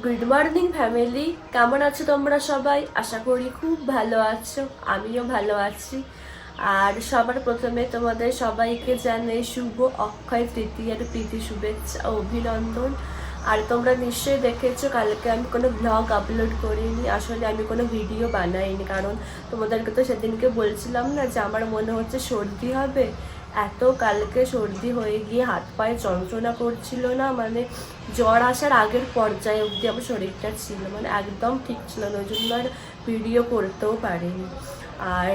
Good morning family কেমন আছো তোমরা সবাই? আশা করি খুব ভালো আছো। আমিও ভালো আছি। আর সবার প্রথমে তোমাদের সবাইকে জানাই শুভ অক্ষয় তৃতীয়ার প্রীতি শুভেচ্ছা অভিনন্দন। আর তোমরা নিশ্চয়ই দেখেছ, কালকে আমি কোনো ব্লগ আপলোড করিনি। আসলে আমি কোনো ভিডিও বানাইনি। কারণ তোমাদেরকে তো সেদিনকে বলছিলাম না যে আমার মনে হচ্ছে সর্দি হবে। এত কালকে সর্দি হয়ে গিয়ে হাত পায়ে যন্ত্রণা করছিল না মানে জ্বর আসার আগের পর্যায়ে অবধি আমার শরীরটা ছিল মানে একদম ঠিক ছিল না, ওই জন্য আর ভিডিও করতেও পারিনি। আর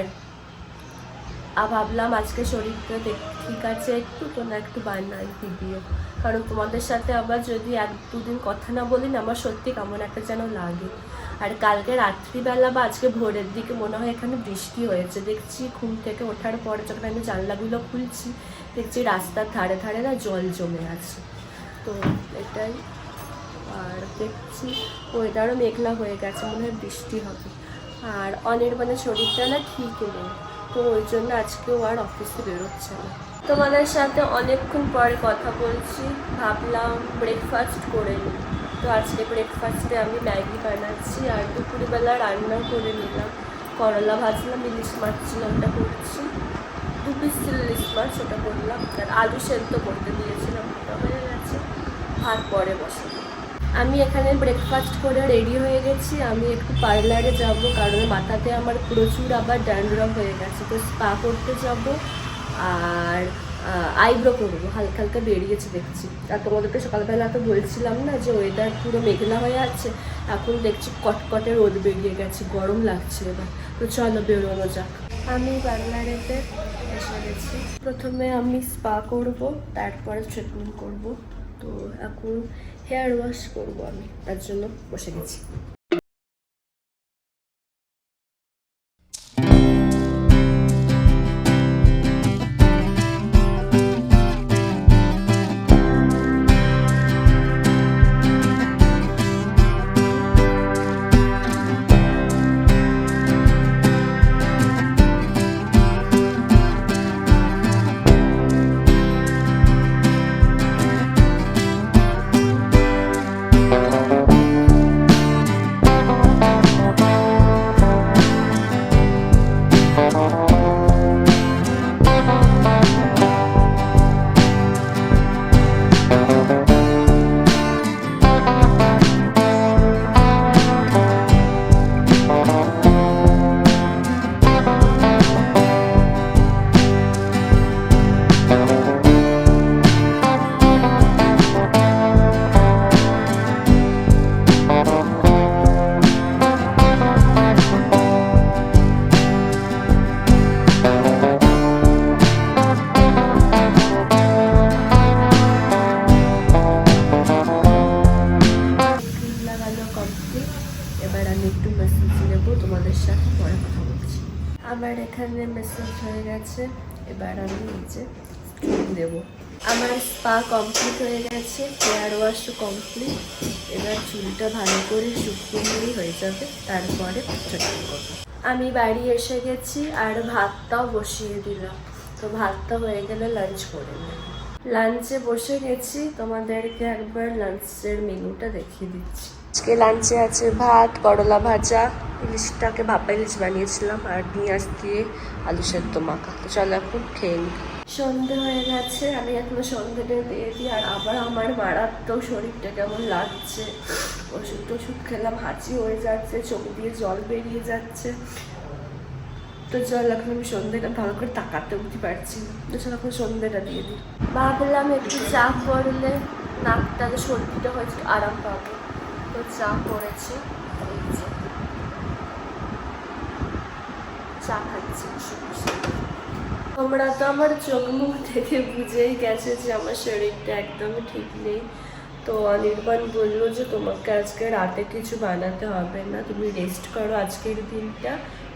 ভাবলাম আজকে শরীরটা দেখ ঠিক আছে একটু তো না একটু বানাই ভিডিও কারণ তোমাদের সাথে আবার যদি এক দুদিন কথা না বলি না, আমার সত্যি কেমন একটা যেন লাগে। আর কালকে রাত্রিবেলা বা আজকে ভোরের দিকে মনে হয় এখানে বৃষ্টি হয়েছে। দেখছি ঘুম থেকে ওঠার পরে যখন আমি জানলাগুলো খুলছি, দেখছি রাস্তার ধারে ধারে না জল জমে আছে। তো এটাই। আর দেখছি ওয়েদারও মেঘলা হয়ে গেছে, মনে হয় বৃষ্টি হবে। আর অনির্বাণের শরীরটা না ঠিক নেই, তো ওই জন্য আজকেও আর অফিসে বেরোচ্ছে না। তোমাদের সাথে অনেকক্ষণ পরে কথা বলছি, ভাবলাম ব্রেকফাস্ট করে নিই। তো আজকে ব্রেকফাস্টে আমি ম্যাগি বানাচ্ছি আর দুপুরবেলা রান্না করে নিলাম। করলা ভাজলাম, ইলিশ মাছ ছিল ওটা করছি। দু পিস ছিল ইলিশ মাছ, ওটা করলাম। আর আলু সেদ্ধ করতে দিয়েছিলাম, ওটা হয়ে গেছে। ভাত পরে বসাবো। আমি এখানে ব্রেকফাস্ট করে রেডি হয়ে গেছি। আমি একটু পার্লারে যাব কারণ মাথাতে আমার প্রচুর আবার ড্যান্ড্রফ হয়ে গেছে। তো স্পা করতে যাব। আর আইব্রো করব, হালকা হালকা বেরিয়েছে দেখছি। আর তোমাদেরকে সকালবেলা তো বলছিলাম না যে ওয়েদার পুরো মেঘলা হয়ে আছে, এখন দেখছি কটকটে রোদ বেরিয়ে গেছে, গরম লাগছে এবার। তো চলো বেরোনো যাক। আমি পার্লারেতে এসে গেছি। প্রথমে আমি স্পা করব, তারপরে ট্রিটমেন্ট করব। তো এখন হেয়ার ওয়াশ করব আমি, তার জন্য বসে গেছি। তোমাদের সাথে পরে কথা বলছি। আমার এখানে মেসেজ হয়ে গেছে, এবার আমি নিচে দেবো। আমার স্পা কমপ্লিট হয়ে গেছে হেয়ার ওয়াশও কমপ্লিট এবার চুলটা ভালো করে শুকিয়ে হয়ে যাবে, তারপরে আমি বাড়ি এসে গেছি আর ভাতটাও বসিয়ে দিলাম। তো ভাতটা হয়ে গেলে লাঞ্চ করে নেব। লাঞ্চে বসে গেছি তোমাদেরকে একবার লাঞ্চের মেনুটা দেখিয়ে দিচ্ছি। আজকে লাঞ্চে আছে ভাত করলা ভাজা ইলিশটাকে ভাপা ইলিশ বানিয়েছিলাম আর পেঁয়াজ দিয়ে আলু সেদ্ধ মাখা। তো চলো এখন খেয়ে নিই। সন্ধে হয়ে গেছে আমি এখনও সন্ধেটা দিয়ে দিই আর আবার আমার মারাত্মক শরীরটা কেমন লাগছে। ওষুধ টষুধ খেলাম হাঁচি হয়ে যাচ্ছে চোখ দিয়ে জল বেরিয়ে যাচ্ছে। তো চল এখন আমি সন্ধ্যেটা ভালো করে তাকাতে উঠতে পারছি তো চল এখন সন্ধ্যেটা দিয়ে দিই। ভাবলাম একটু চা করলে নাকটাতে সর্দিটা হয়েছে আরাম পাবো। তো চা করেছি এই চা খাচ্ছি। তোমরা তো আমার চোখ মুখ থেকে বুঝেই গেছে যে আমার শরীরটা একদমই ঠিক নেই। তো অনির্বাণ বলল যে তোমাকে আজকে রাতে কিছু বানাতে হবে না। তুমি রেস্ট করো আজকের দিনটা।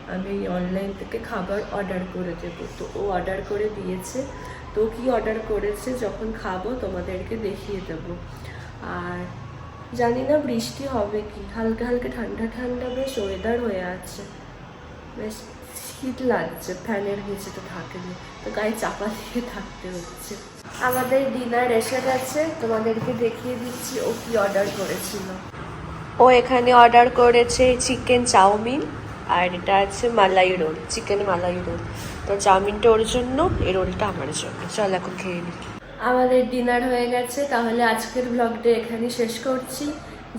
আমি অনলাইন থেকে খাবার অর্ডার করে দেবো। তো ও অর্ডার করে দিয়েছে। তো কি অর্ডার করেছে? যখন খাব তোমাদেরকে দেখিয়ে দেবো। আর জানি না বৃষ্টি হবে কি। হালকা হালকা ঠান্ডা ঠান্ডা বেশ ওয়েদার হয়ে আছে। বেশ শীত লাগছে। ফ্যানের নিচে তো থাকেনি। তো গায়ে চাপা দিয়ে থাকতে হচ্ছে। আমাদের ডিনার এসে গেছে। তোমাদেরকে দেখিয়ে দিচ্ছি ও কি অর্ডার করেছিল। ও এখানে অর্ডার করেছে চিকেন চাউমিন। আর এটা আছে malai roll chicken malai roll. তো চাউমিনটা ওর জন্য, এই রোলটা আমার জন্য। চল এখন খেয়ে নিই আমাদের ডিনার হয়ে গেছে, তাহলে আজকের ব্লগটা এখানে শেষ করছি।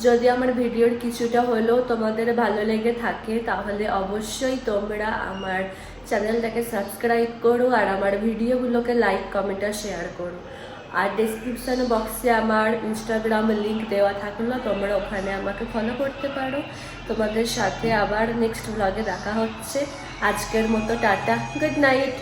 যদি আমার ভিডিওর কিছুটা হলেও তোমাদের ভালো লেগে থাকে, তাহলে অবশ্যই তোমরা আমার চ্যানেলটাকে সাবস্ক্রাইব করো আর আমার ভিডিওগুলোকে লাইক কমেন্ট আর শেয়ার করো। আর ডেসক্রিপশান বক্সে আমার ইনস্টাগ্রাম লিঙ্ক দেওয়া থাকল, তোমরা ওখানে আমাকে ফলো করতে পারো। তোমাদের সাথে আবার নেক্সট ব্লগে দেখা হচ্ছে। আজকের মতো টাটা গুড নাইট